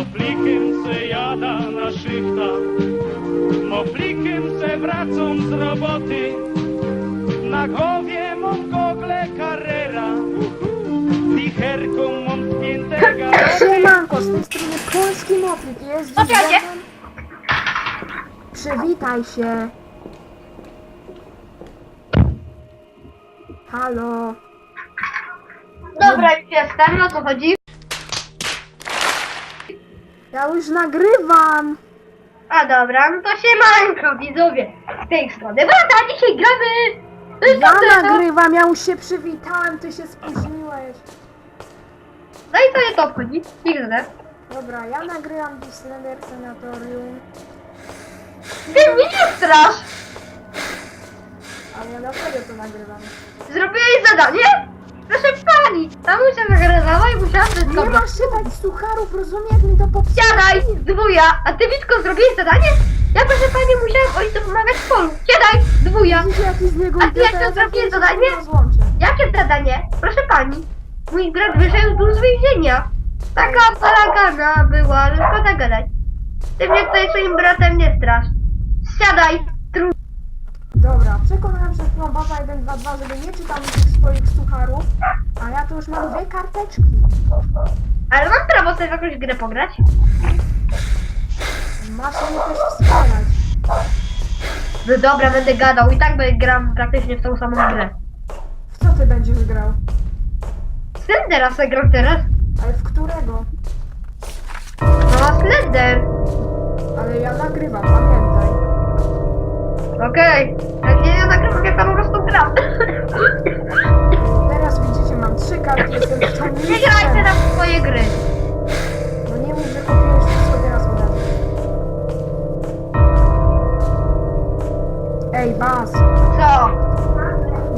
Moflikiem se jada na szychta, moflikiem se wracam z roboty. Na głowie mam gogle Carrera, wicherką mam spięte. Siemanko, z tej strony Polski Moplik jest dziś Poczekajcie. ze mną. Przywitaj się. Halo. Dobra, już jestem, o co chodzi? Ja już nagrywam. A dobra, no to się malenko widzowie z tej strony. Wrota, dzisiaj gramy! Ja nagrywam, ja już się przywitałem, ty się spóźniłeś. No i co je to obchodzi? XD. Dobra, ja nagrywam dziś Slender Sanatorium, Ty mnie nie strasz! ale ja dlaczego to nagrywam? Zrobiłeś zadanie? Proszę pani, tam się Nie masz się dać sucharów, rozumie, jak mi to popsuło. Siadaj, dwuja! A ty Witko zrobiłeś zadanie? Ja proszę pani musiałem ojcu pomagać w polu. Siadaj, dwuja! Widzicie, jaki z niego A ty idiota, jak to ja zrobiłeś się zadanie? rozłączę. Jakie zadanie? Proszę pani. Mój brat wyszedł tu z więzienia. Taka balagana była, ale szkoda gadać. Ty mnie tutaj swoim bratem nie strasz. Siadaj, tru... Dobra, przekonałem przed chwilą Baba 122, żeby nie czytał mi tych swoich sucharów, a ja tu już mam dwie karteczki. Ale mam prawo sobie w jakąś grę pograć? Masz mnie też wspierać. No dobra, będę gadał i tak będę gram praktycznie w tą samą grę. W co ty będziesz grał? Slendera sobie gram teraz. Ale w którego? No, Slender. Ale ja nagrywam, pamiętaj. Okej. Jak nie, ja nagrywam, jak tam po prostu gram. Mam trzy karty, jestem w tą Nie grajcie na swoje gry. No nie mów, że kopiujesz wszystko teraz ode mnie. Ej, Bas, Co?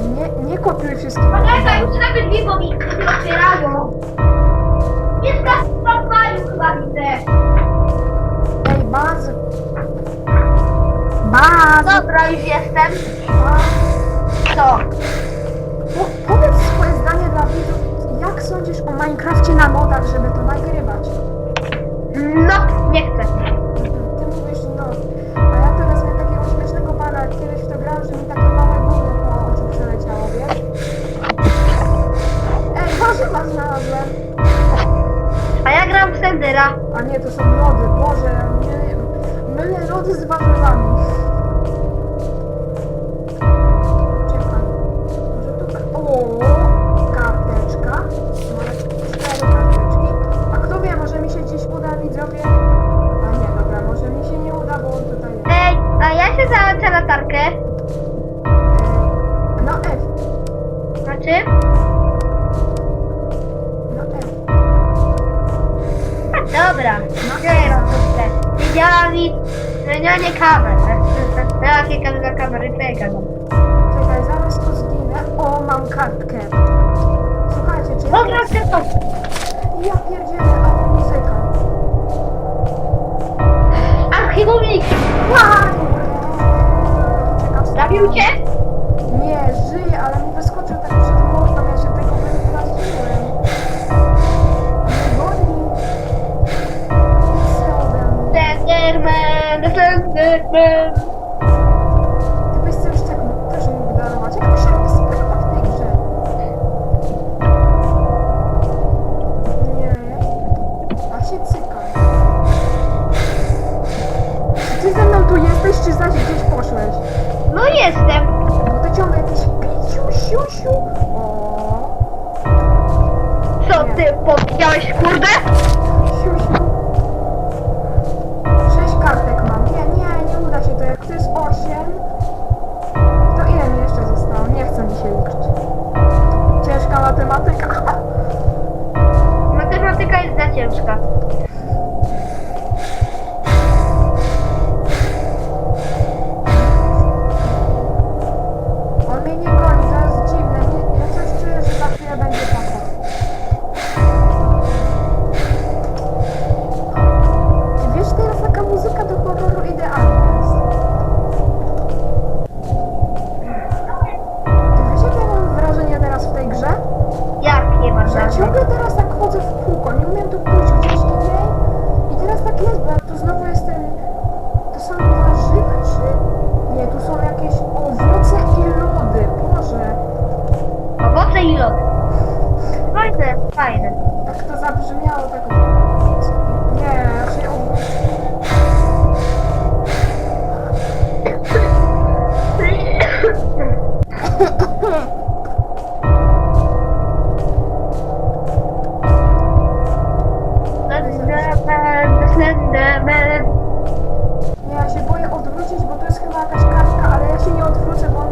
nie, nie kopiuj wszystkiego. Poczekaj, już nawet drzwi bo mi się otwierają. Jest tak w pokoju chyba widzę. Ej, Baz. Baz. Dobra, już jestem. Co? Jak sądzisz o Minecrafcie na modach, żeby to nagrywać? No, nie chcę. Widzowie? A nie, dobra, może mi się nie uda, bo on tutaj jest. Ej, a ja się załączę latarkę. No F, Znaczy? no F. A, dobra. No kurde. Widzieli zmienianie kamer. Ja się na kamery, gadam. Czekaj, zaraz to zginę. O, mam kartkę. Słuchajcie, czy ja... Dobra, to ty powiedziałeś, kurde? Nie odwrócę, bo on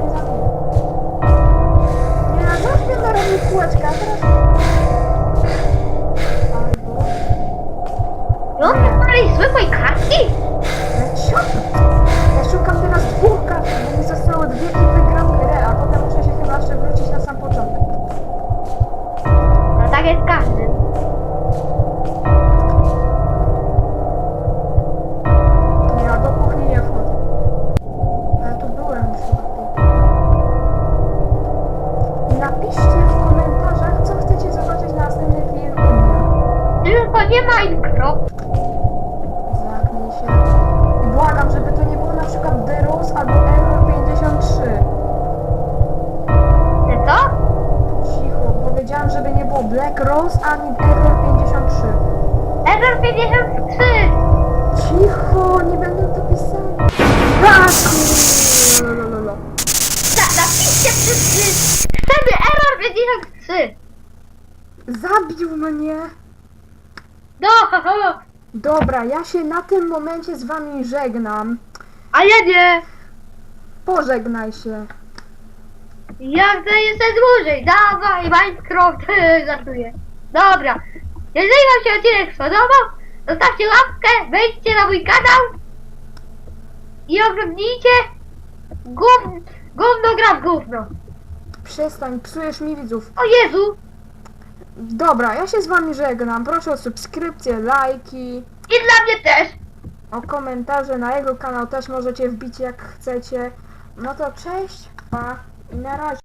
Minecraft. Zamknij się. I błagam, żeby to nie było na przykład The Rose albo Error 53. Ty co? Cicho, powiedziałam, żeby nie było Black Rose ani Error 53. Error 53. Cicho, nie będę to pisał. Tak! Lolololo. Na, napiszcie wszyscy. Chcemy Error 53. Zabił mnie! No, ho, ho. Dobra, ja się na tym momencie z wami żegnam. A ja nie. Pożegnaj się. Ja chcę jeszcze dłużej. Dawaj, Minecraft. Żartuję. Dobra. Jeżeli wam się odcinek spodobał, zostawcie łapkę, wejdźcie na mój kanał i oglądnijcie gówno, gówno gra w gówno. Przestań, psujesz mi widzów. O Jezu! Dobra, ja się z wami żegnam. Proszę o subskrypcję, lajki. I dla mnie też! O komentarze na jego kanał też możecie wbić jak chcecie. No to cześć, pa i na razie.